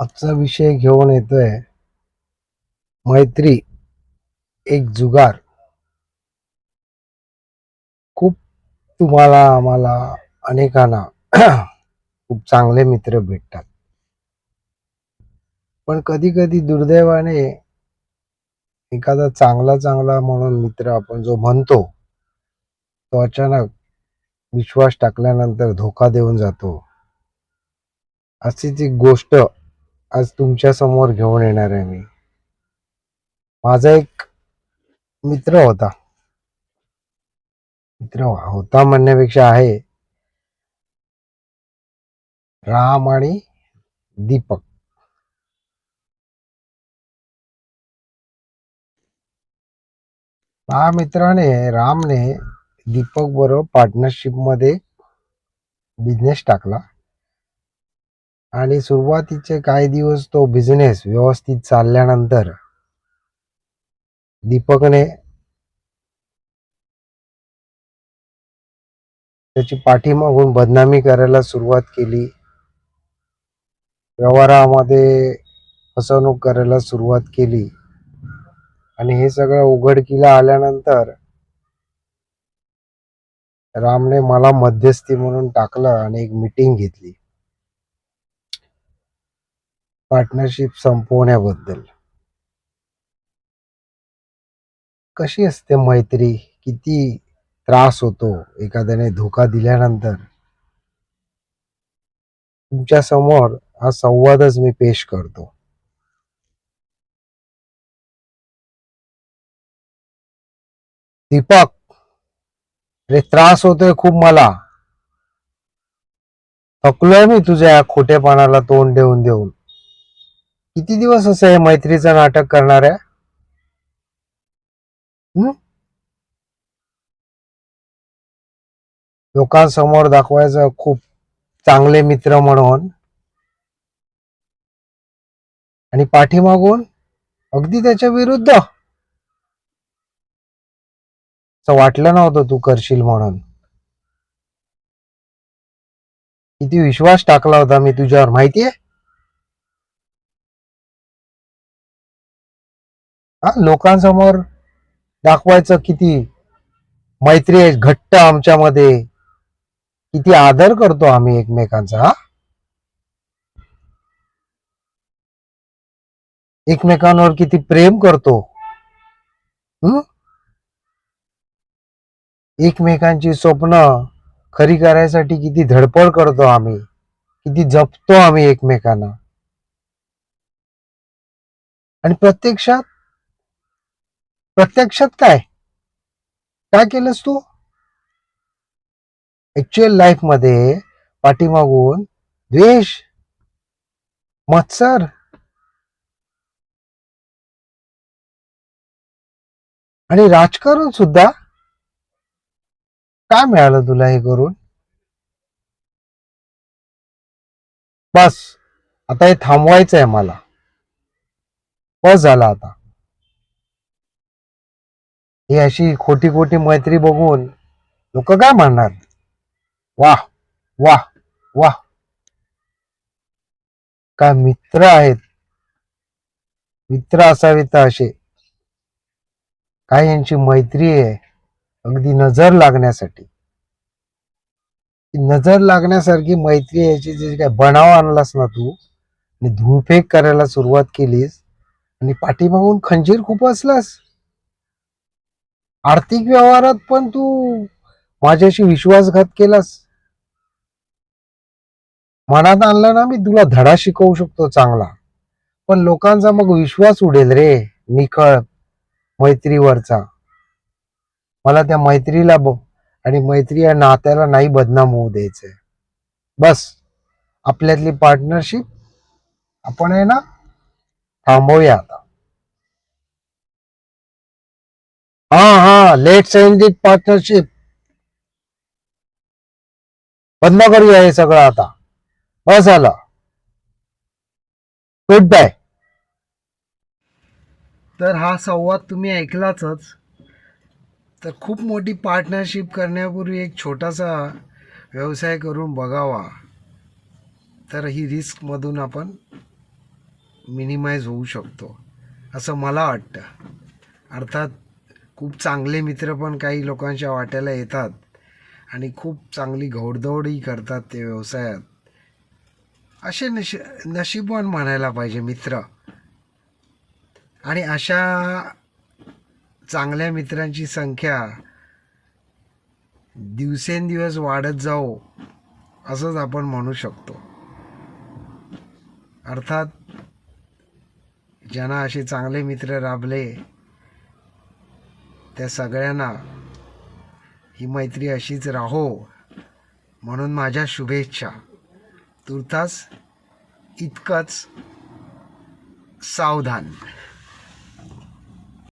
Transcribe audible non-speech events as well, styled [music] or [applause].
आजचा विषय घेऊन येतोय. मैत्री एक जुगार. खूप तुम्हाला आम्हाला अनेकांना [clears throat] खूप चांगले मित्र भेटतात. पण कधी कधी दुर्दैवाने एखादा चांगला चांगला म्हणून मित्र आपण जो म्हणतो तो अचानक विश्वास टाकल्यानंतर धोका देऊन जातो. अशीच एक गोष्ट आज तुमच्यासमोर घेऊन येणार आहे मी. माझा एक मित्र होता. मित्र होता म्हणण्यापेक्षा आहे राम आणि दीपक. हा मित्राने रामने दीपक बरोबर पार्टनरशिपमध्ये बिझनेस टाकला. आणि सुरुवातीचे काही दिवस तो बिझनेस व्यवस्थित चालल्यानंतर दीपकने त्याची पाठीमागून बदनामी करायला सुरुवात केली. व्यवहारामध्ये फसवणूक करायला सुरुवात केली. आणि हे सगळं उघडकीला आल्यानंतर रामने मला मध्यस्थी म्हणून टाकलं आणि एक मीटिंग घेतली. पार्टनरशिप संपवण्याबद्दल. कशी असते मैत्री? किती त्रास होतो एखाद्याने धोका दिल्यानंतर? तुमच्यासमोर हा संवादच मी पेश करतो. दीपक रे त्रास होतोय खूप मला. थकलोय मी तुझ्या खोटेपणाला तोंड देऊन देऊन. किती दिवस असं हे मैत्रीचं नाटक करणार आहे? लोकांसमोर दाखवायचं खूप चांगले मित्र म्हणून. आणि पाठीमागून अगदी त्याच्या विरुद्ध. असं वाटलं नव्हतं तू करशील म्हणून. किती विश्वास टाकला होता मी तुझ्यावर माहितीये? हा लोकांसमोर दाखवायचं किती मैत्री आहे घट्ट आमच्यामध्ये. किती आदर करतो आम्ही एकमेकांचा हा? एकमेकांवर किती प्रेम करतो. हम्म एकमेकांची स्वप्न खरी करायसाठी किती धडपड करतो आम्ही. किती जपतो आम्ही एकमेकांना. आणि प्रत्यक्षात प्रत्यक्षात काय? काय केलंस तू? ऍक्च्युअल लाईफमध्ये पाठीमागून द्वेष मत्सर आणि राजकारण सुद्धा काय मिळालं तुला हे करून? बस आता हे थांबवायचं आहे मला. बस झाला आता. ही अशी खोटी खोटी मैत्री बघून लोक काय म्हणणार? वाह वाह वाह. काय मित्र आहेत? मित्र असावे तर असे. काय यांची मैत्री आहे? अगदी नजर लागण्यासाठी. ती नजर लागण्यासारखी मैत्री याची जे काय बनाव आणलास ना तू आणि धूळफेक करायला सुरुवात केलीस आणि पाठीमागून खंजीर खूप असलास. आर्थिक व्यवहारात पण तू माझ्याशी विश्वासघात केलास. मनात आणलं ना मी तुला धडा शिकवू शकतो चांगला. पण लोकांचा मग विश्वास उडेल रे निखळ मैत्रीवरचा. मला त्या मैत्रीला आणि मैत्री या नात्याला नाही बदनाम होऊ द्यायचंय बस आपल्यातली पार्टनरशिप आपण आहे ना थांबवूया आता. हा हा लेट सेंडिट पार्टनरशिप बंद करूया हे सगळं आता. बस आलं गुड बाय तर हा संवाद तुम्ही ऐकलाच तर खूप मोठी पार्टनरशिप करण्यापूर्वी एक छोटासा व्यवसाय करून बघावा. तर ही रिस्कमधून आपण मिनिमाइज होऊ शकतो. असं मला वाटतं. अर्थात खूप चांगले मित्र पण काही लोकांच्या वाट्याला येतात आणि खूप चांगली घोडदौडही करतात ते व्यवसायात. असे नश नशीबवान म्हणायला पाहिजे मित्र. आणि अशा चांगल्या मित्रांची संख्या दिवसेंदिवस वाढत जाओ असंच आपण म्हणू शकतो. अर्थात ज्यांना असे चांगले मित्र लाभले त्या सगळ्यांना ही मैत्री अशीच राहो म्हणून माझ्या शुभेच्छा. तुर्तास इतकंच सावधान.